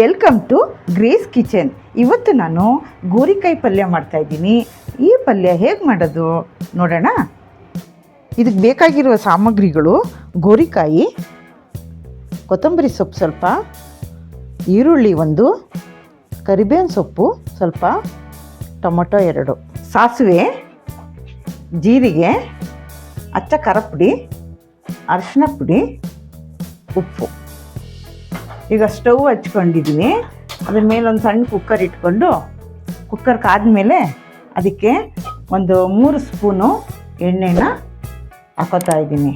Welcome to grace kitchen ಇವತ್ತು ನಾನು ಗೋರಿಕಾಯಿ ಪಲ್ಯ ಮಾಡ್ತಾ ಇದ್ದೀನಿ. ಈ ಪಲ್ಯ ಹೇಗೆ ಮಾಡೋದು ನೋಡೋಣ. ಇದಕ್ಕೆ ಬೇಕಾಗಿರುವ ಸಾಮಗ್ರಿಗಳು ಗೋರಿಕಾಯಿ, ಕೊತ್ತಂಬರಿ ಸೊಪ್ಪು ಸ್ವಲ್ಪ, ಈರುಳ್ಳಿ ಒಂದು, ಕರಿಬೇವಿನ ಸೊಪ್ಪು ಸ್ವಲ್ಪ, ಟೊಮೊಟೊ ಎರಡು. ಸಾಸಿವೆ, ಜೀರಿಗೆ, ಅಚ್ಚ ಖಾರ ಪುಡಿ, ಅರಿಶಿನ ಪುಡಿ, ಉಪ್ಪು. ಈಗ ಸ್ಟವ್ ಹಚ್ಕೊಂಡಿದ್ದೀನಿ. ಅದ್ರ ಮೇಲೆ ಒಂದು ಸಣ್ಣ ಕುಕ್ಕರ್ ಇಟ್ಕೊಂಡು ಕುಕ್ಕರ್ ಕಾದ್ಮೇಲೆ ಅದಕ್ಕೆ ಒಂದು ಮೂರು ಸ್ಪೂನು ಎಣ್ಣೆನ ಹಾಕೋತಾ ಇದ್ದೀನಿ.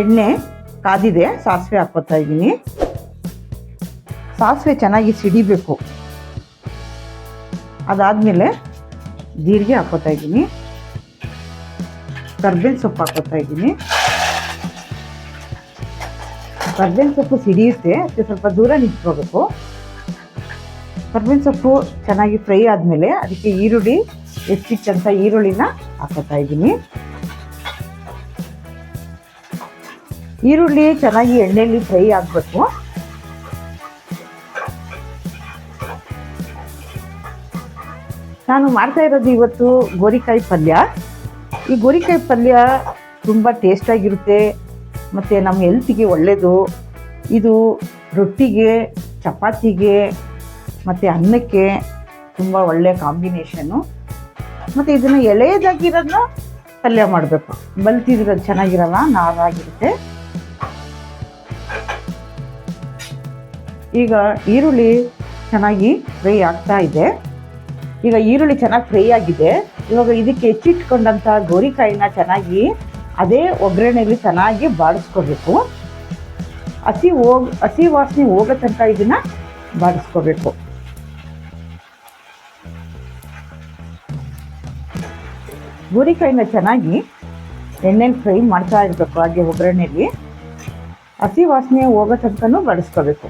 ಎಣ್ಣೆ ಕಾದಿದೆ, ಸಾಸಿವೆ ಹಾಕೋತಾ ಇದ್ದೀನಿ. ಸಾಸಿವೆ ಚೆನ್ನಾಗಿ ಸಿಡಿಬೇಕು. ಅದಾದಮೇಲೆ ಜೀರಿಗೆ ಹಾಕೋತಾ ಇದ್ದೀನಿ. ಕರ್ಬೇವಿನ ಸೊಪ್ಪು ಹಾಕೋತಾ ಇದ್ದೀನಿ. ಕರ್ಬೇವಿನ ಸೊಪ್ಪು ಸಿಡಿಯುತ್ತೆ ಸ್ವಲ್ಪ ದೂರ ನಿಂತ್ಕೋಬೇಕು. ಕರ್ಬೇವಿನ ಸೊಪ್ಪು ಚೆನ್ನಾಗಿ ಫ್ರೈ ಆದಮೇಲೆ ಅದಕ್ಕೆ ಈರುಳ್ಳಿ ಹೆಚ್ಚಿಟ್ಟಂಥ ಈರುಳ್ಳಿನ ಹಾಕೋತಾ ಇದ್ದೀನಿ. ಈರುಳ್ಳಿ ಚೆನ್ನಾಗಿ ಎಣ್ಣೆಯಲ್ಲಿ ಫ್ರೈ ಆಗಬೇಕು. ನಾನು ಮಾಡ್ತಾ ಇರೋದು ಇವತ್ತು ಗೋರಿಕಾಯಿ ಪಲ್ಯ. ಈ ಗೋರಿಕಾಯಿ ಪಲ್ಯ ತುಂಬ ಟೇಸ್ಟಾಗಿರುತ್ತೆ ಮತ್ತು ನಮ್ಮ ಹೆಲ್ತಿಗೆ ಒಳ್ಳೆಯದು ಇದು ರೊಟ್ಟಿಗೆ, ಚಪಾತಿಗೆ, ಮತ್ತು ಅನ್ನಕ್ಕೆ ತುಂಬ ಒಳ್ಳೆಯ ಕಾಂಬಿನೇಷನ್ನು ಮತ್ತು ಇದನ್ನು ಎಳೆಯದಾಗಿರೋದನ್ನ ಪಲ್ಯ ಮಾಡಬೇಕು. ಬಲ್ತಿದಿರೋದು ಚೆನ್ನಾಗಿರಲ್ಲ, ನಾರಾಗಿರುತ್ತೆ. ಈಗ ಈರುಳ್ಳಿ ಚೆನ್ನಾಗಿ ಫ್ರೈ ಆಗ್ತಾ ಇದೆ. ಈಗ ಈರುಳ್ಳಿ ಚೆನ್ನಾಗಿ ಫ್ರೈ ಆಗಿದೆ. ಇವಾಗ ಇದಕ್ಕೆ ಹೆಚ್ಚಿಟ್ಕೊಂಡಂಥ ಗೋರಿಕಾಯಿನ ಚೆನ್ನಾಗಿ ಅದೇ ಒಗ್ಗರಣೆಯಲ್ಲಿ ಚೆನ್ನಾಗಿ ಬಾಡಿಸ್ಕೋಬೇಕು. ಹಸಿ ಹೋಗ್, ಹಸಿ ವಾಸನೆ ಹೋಗೋ ತನಕ ಇದನ್ನು ಬಾಡಿಸ್ಕೋಬೇಕು. ಗೋರಿಕಾಯಿನ ಚೆನ್ನಾಗಿ ಎಣ್ಣೆಲಿ ಫ್ರೈ ಮಾಡ್ತಾ ಇರಬೇಕು ಹಾಗೆ ಒಗ್ಗರಣೆಯಲ್ಲಿ ಹಸಿ ವಾಸನೆ ಹೋಗೋ ತನಕನೂ ಬಾಡಿಸ್ಕೋಬೇಕು.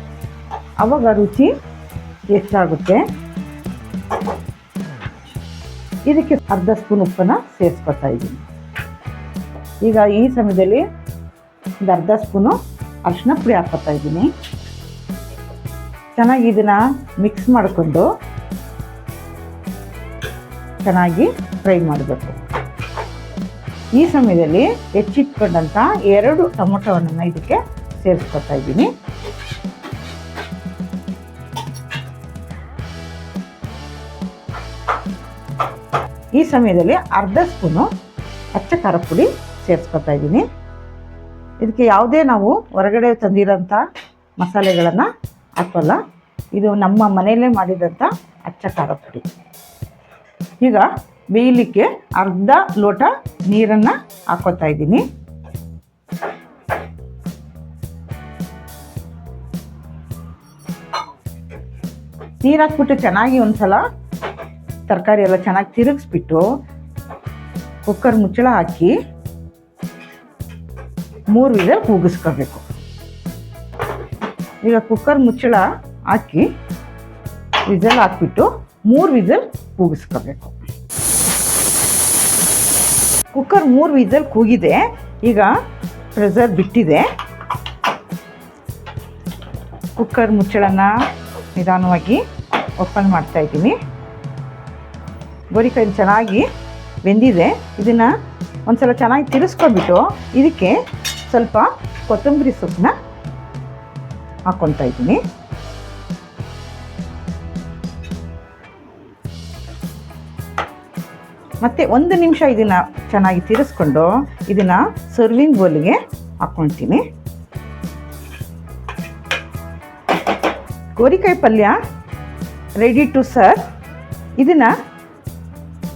ಆವಾಗ ರುಚಿ ಹೆಚ್ಚಾಗುತ್ತೆ ಇದಕ್ಕೆ ಅರ್ಧ ಸ್ಪೂನ್ ಉಪ್ಪನ್ನು ಸೇರಿಸ್ಕೊತಾ ಇದ್ದೀನಿ. ಈಗ ಈ ಸಮಯದಲ್ಲಿ ಒಂದು ಅರ್ಧ ಸ್ಪೂನು ಅರಿಶಿನ ಪುಡಿ ಹಾಕ್ಕೊತಾ ಇದ್ದೀನಿ. ಚೆನ್ನಾಗಿ ಇದನ್ನು ಮಿಕ್ಸ್ ಮಾಡಿಕೊಂಡು ಚೆನ್ನಾಗಿ ಫ್ರೈ ಮಾಡಬೇಕು. ಈ ಸಮಯದಲ್ಲಿ ಹೆಚ್ಚಿಟ್ಕೊಂಡಂಥ ಎರಡು ಟೊಮೊಟೊವನ್ನು ಇದಕ್ಕೆ ಸೇರಿಸ್ಕೊತಾ ಇದ್ದೀನಿ. ಈ ಸಮಯದಲ್ಲಿ ಅರ್ಧ ಸ್ಪೂನು ಅಚ್ಚ ಖಾರ ಪುಡಿ ಸೇರಿಸ್ಕೊತಾ ಇದ್ದೀನಿ. ಇದಕ್ಕೆ ಯಾವುದೇ ನಾವು ಹೊರಗಡೆ ತಂದಿರೋಂಥ ಮಸಾಲೆಗಳನ್ನು ಹಾಕೋಲ್ಲ ಇದು ನಮ್ಮ ಮನೆಯಲ್ಲೇ ಮಾಡಿದಂಥ ಅಚ್ಚ ಖಾರ ಪುಡಿ. ಈಗ ಬೇಯಲಿಕ್ಕೆ ಅರ್ಧ ಲೋಟ ನೀರನ್ನು ಹಾಕೋತಾ ಇದ್ದೀನಿ. ನೀರು ಹಾಕ್ಬಿಟ್ಟು ಚೆನ್ನಾಗಿ ಒಂದ್ಸಲ ತರಕಾರಿ ಎಲ್ಲ ಚೆನ್ನಾಗಿ ತಿರುಗಿಸ್ಬಿಟ್ಟು ಕುಕ್ಕರ್ ಮುಚ್ಚಳ ಹಾಕಿ ಮೂರು ವಿಧಲ್ ಕೂಗಿಸ್ಕೋಬೇಕು. ಈಗ ಕುಕ್ಕರ್ ಮುಚ್ಚಳ ಹಾಕಿ ವಿಜಲ್ ಹಾಕ್ಬಿಟ್ಟು ಮೂರು ವಿಸಲ್ ಕೂಗಿಸ್ಕೋಬೇಕು. ಕುಕ್ಕರ್ ಮೂರು ವಿಸಲ್ ಕೂಗಿದೆ, ಈಗ ಪ್ರೆಸರ್ ಬಿಟ್ಟಿದೆ. ಕುಕ್ಕರ್ ಮುಚ್ಚಳನ ನಿಧಾನವಾಗಿ ಓಪನ್ ಮಾಡ್ತಾ ಇದ್ದೀನಿ. ಗೋರಿಕಾಯಿ ಚೆನ್ನಾಗಿ ಬೆಂದಿದೆ. ಇದನ್ನು ಒಂದು ಸಲ ಚೆನ್ನಾಗಿ ತಿರುಸ್ಕೊಂಡ್ಬಿಟ್ಟು ಇದಕ್ಕೆ ಸ್ವಲ್ಪ ಕೊತ್ತಂಬರಿ ಸೊಪ್ಪನ್ನ ಹಾಕ್ಕೊತಾ ಇದ್ದೀನಿ. ಮತ್ತು ಒಂದು ನಿಮಿಷ ಇದನ್ನು ಚೆನ್ನಾಗಿ ತಿರಿಸ್ಕೊಂಡು ಇದನ್ನು ಸರ್ವಿಂಗ್ ಬೋಲಿಗೆ ಹಾಕ್ಕೊಳ್ತೀನಿ ಗೋರಿಕಾಯಿ ಪಲ್ಯ ರೆಡಿ ಟು ಸರ್ವ್ ಇದನ್ನು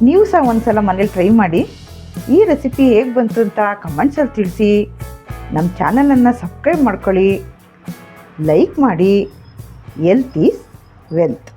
ನೀವು ಸಹ ಒಂದು ಸಲ ಮನೇಲಿ ಟ್ರೈ ಮಾಡಿ. ಈ ರೆಸಿಪಿ ಹೇಗೆ ಬಂತು ಅಂತ ಕಮೆಂಟ್ಸಲ್ಲಿ ತಿಳಿಸಿ. ನಮ್ಮ ಚಾನಲನ್ನು ಸಬ್ಸ್ಕ್ರೈಬ್ ಮಾಡ್ಕೊಳ್ಳಿ ಲೈಕ್ ಮಾಡಿ ಎಲ್ತ್ ಈಸ್ ವೆಲ್ತ್